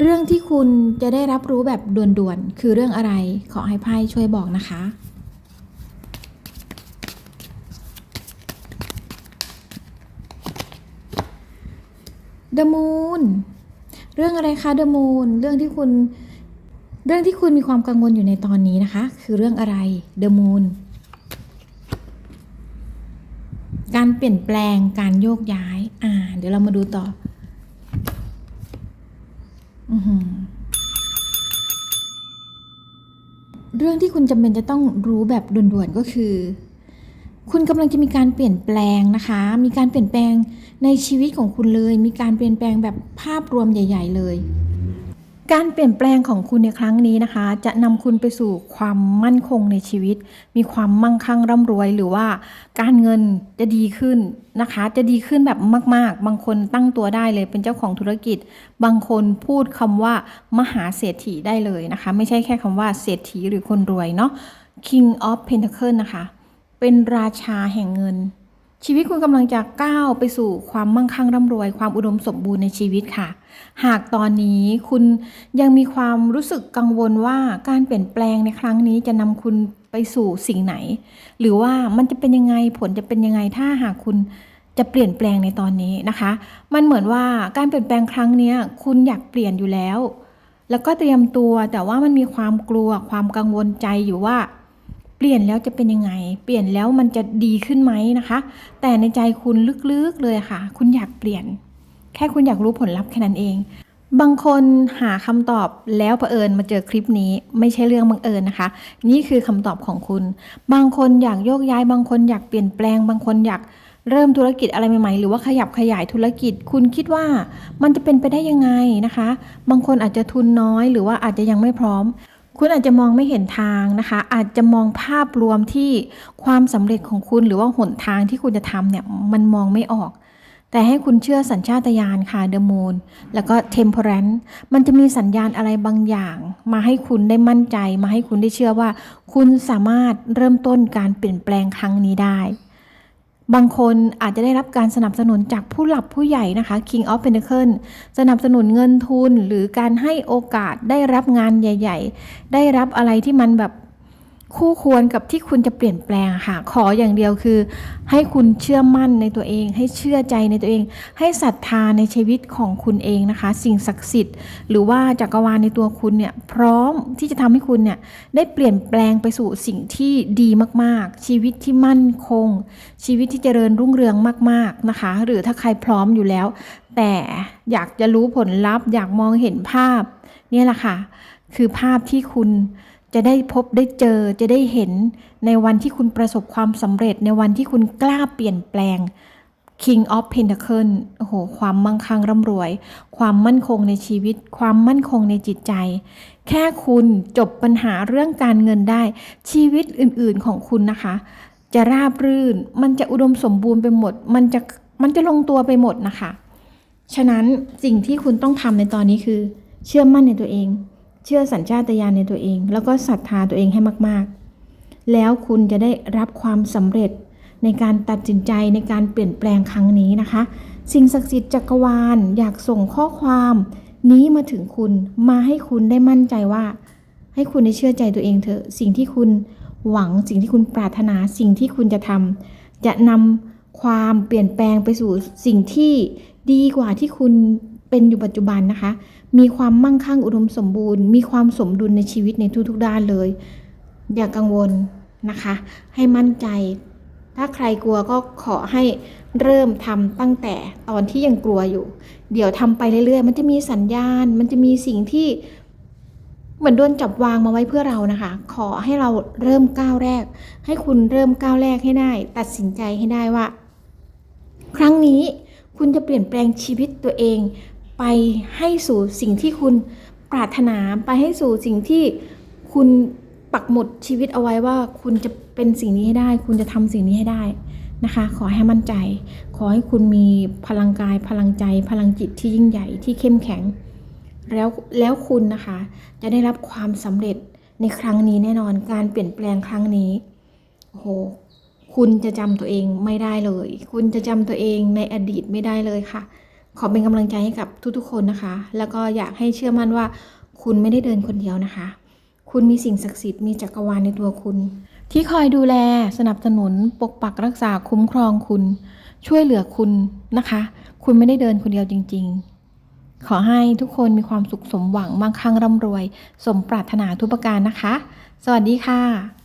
เรื่องที่คุณจะได้รับรู้แบบด่วนๆ คือเรื่องอะไรขอให้ไพ่ช่วยบอกนะคะ The Moon เรื่องอะไรคะ The Moon เรื่องที่คุณ เรื่องที่คุณมีความกังวลอยู่ในตอนนี้นะคะ คือเรื่องอะไร The Moon การเปลี่ยนแปลงการโยกย้าย อ่า เดี๋ยวเรามาดูต่ออือหือ เรื่องที่คุณจำเป็นจะต้องรู้แบบด่วนๆก็คือ คุณกำลังจะมีการเปลี่ยนแปลงนะคะ มีการเปลี่ยนแปลงในชีวิตของคุณเลย มีการเปลี่ยนแปลงแบบภาพรวมใหญ่ ๆ เลย การเปลี่ยนแปลงของคุณในครั้งนี้นะคะ จะนำคุณไปสู่ความมั่นคงในชีวิต มีความมั่งคั่งร่ำรวยหรือว่าการเงินจะดีขึ้นนะคะ จะดีขึ้นแบบมาก ๆ บางคนตั้งตัวได้เลยเป็นเจ้าของธุรกิจ บางคนพูดคำว่ามหาเศรษฐีได้เลยนะคะ ไม่ใช่แค่คำว่าเศรษฐีหรือคนรวยเนาะ King of Pentacle นะคะ เป็นราชาแห่งเงิน ชีวิตคุณกำลังจะก้าวไปสู่ความมั่งคั่งร่ำรวย ความอุดมสมบูรณ์ในชีวิตค่ะ หากตอนนี้คุณยังมีความรู้สึกกังวลว่าการเปลี่ยนแปลงในครั้งนี้จะนำคุณไปสู่สิ่งไหน หรือว่ามันจะเป็นยังไงผลจะเป็นยังไงถ้าหากคุณจะเปลี่ยนแปลงในตอนนี้นะคะ มันเหมือนว่าการเปลี่ยนแปลงครั้งนี้คุณอยากเปลี่ยนอยู่แล้ว แล้วก็เตรียมตัวแต่ว่ามันมีความกลัวความกังวลใจอยู่ว่า เปลี่ยนแล้วจะเป็นยังไง เปลี่ยนแล้วมันจะดีขึ้นไหมนะคะ แต่ในใจคุณลึกๆเลยค่ะ คุณอยากเปลี่ยน แค่คุณอยากรู้ผลลัพธ์แค่นั้นเอง บางคนหาคำตอบแล้วเผอิญมาเจอคลิปนี้ไม่ใช่เรื่องบังเอิญนะคะ นี่คือคำตอบของคุณ บางคนอยากโยกย้าย บางคนอยากเปลี่ยนแปลง บางคนอยากเริ่มธุรกิจอะไรใหม่ๆ หรือว่าขยับขยายธุรกิจ คุณคิดว่ามันจะเป็นไปได้ยังไงนะคะ บางคนอาจจะทุนน้อย หรือว่าอาจจะยังไม่พร้อม คุณอาจจะมองไม่เห็นทางนะคะ อาจจะมองภาพรวมที่ความสำเร็จของคุณหรือว่าหนทางที่คุณจะทำเนี่ยมันมองไม่ออก แต่ให้คุณเชื่อสัญชาตญาณค่ะเดอะมูนแล้วก็ temperance มันจะมีสัญญาณอะไรบางอย่าง มาให้คุณได้มั่นใจ มาให้คุณได้เชื่อว่า คุณสามารถเริ่มต้นการเปลี่ยนแปลงครั้งนี้ได้ บางคนอาจจะได้รับการสนับสนุนจากผู้หลักผู้ใหญ่นะคะ King of Pentacle สนับสนุนเงินทุนหรือการให้โอกาสได้รับงานใหญ่ ๆ ได้รับอะไรที่มันแบบ คู่ควรกับที่คุณจะเปลี่ยนแปลงค่ะ ขออย่างเดียวคือ ให้คุณเชื่อมั่นในตัวเอง ให้เชื่อใจในตัวเอง ให้ศรัทธาในชีวิตของคุณเองนะคะ สิ่งศักดิ์สิทธิ์ หรือว่าจักรวาลในตัวคุณเนี่ยพร้อมที่จะทำให้คุณเนี่ยได้เปลี่ยนแปลงไปสู่สิ่งที่ดีมากๆ ชีวิตที่มั่นคง ชีวิตที่เจริญรุ่งเรืองมาก ๆนะคะ หรือถ้าใครพร้อมอยู่แล้ว แต่อยากจะรู้ผลลัพธ์ อยากมองเห็นภาพนี่แหละค่ะ คือภาพที่คุณ จะได้พบได้เจอจะได้เห็นในวันที่คุณประสบความสำเร็จ ในวันที่คุณกล้าเปลี่ยนแปลง King of Pentacle โอ้โห ความมั่งคั่งร่ำรวย ความมั่นคงในชีวิต ความมั่นคงในจิตใจ แค่คุณจบปัญหาเรื่องการเงินได้ ชีวิตอื่นๆของคุณนะคะ จะราบรื่น มันจะอุดมสมบูรณ์ไปหมด มันจะ มันจะลงตัวไปหมดนะคะ ฉะนั้นสิ่งที่คุณต้องทำในตอนนี้คือ เชื่อมั่นในตัวเอง เชื่อสัญชาตญาณในตัวเอง แล้วก็ศรัทธาตัวเองให้มาก ๆ แล้วคุณจะได้รับความสำเร็จในการตัดสินใจในการเปลี่ยนแปลงครั้งนี้นะคะ สิ่งศักดิ์สิทธิ์จักรวาลอยากส่งข้อความ นี้มาถึงคุณมาให้คุณได้มั่นใจว่า ให้คุณได้เชื่อใจตัวเองเถอะสิ่งที่คุณหวังสิ่งที่คุณปรารถนาสิ่งที่คุณจะทำจะนำความเปลี่ยนแปลงไปสู่สิ่งที่ดีกว่าที่คุณเป็นอยู่ปัจจุบันนะคะ มีความมั่งคั่งอุดมสมบูรณ์ มีความสมดุลในชีวิตในทุกๆด้านเลย อย่ากังวลนะคะ ให้มั่นใจ ถ้าใครกลัวก็ขอให้เริ่มทำตั้งแต่ตอนที่ยังกลัวอยู่ เดี๋ยวทำไปเรื่อยๆ มันจะมีสัญญาณ มันจะมีสิ่งที่เหมือนโดนจับวางมาไว้เพื่อเรานะคะ ขอให้เราเริ่มก้าวแรก ให้คุณเริ่มก้าวแรกให้ได้ ตัดสินใจให้ได้ว่า ครั้งนี้คุณจะเปลี่ยนแปลงชีวิตตัวเอง ไปให้สู่สิ่งที่คุณปรารถนาไปให้สู่สิ่งที่คุณปักหมุดชีวิตเอาไว้ว่า คุณจะเป็นสิ่งนี้ให้ได้ คุณจะทำสิ่งนี้ให้ได้นะคะ ขอให้มั่นใจ ขอให้คุณมีพลังกาย พลังใจ พลังจิตที่ยิ่งใหญ่ที่เข้มแข็ง แล้วแล้วคุณนะคะ จะได้รับความสำเร็จในครั้งนี้แน่นอนการเปลี่ยนแปลงครั้งนี้โอ้โหคุณจะจำตัวเองไม่ได้เลย คุณจะจำตัวเองในอดีตไม่ได้เลยค่ะ ขอเป็นกำลังใจให้กับทุกๆ คนนะคะ แล้วก็อยากให้เชื่อมั่นว่า คุณไม่ได้เดินคนเดียวนะคะ คุณมีสิ่งศักดิ์สิทธิ์มีจักรวาลในตัวคุณ ที่คอยดูแลสนับสนุนปกปักรักษาคุ้มครองคุณ ช่วยเหลือคุณนะคะ คุณไม่ได้เดินคนเดียวจริง ๆ ขอให้ทุกคนมีความสุขสมหวังมั่งคั่งร่ำรวย สมปรารถนาทุกประการนะคะ สวัสดีค่ะ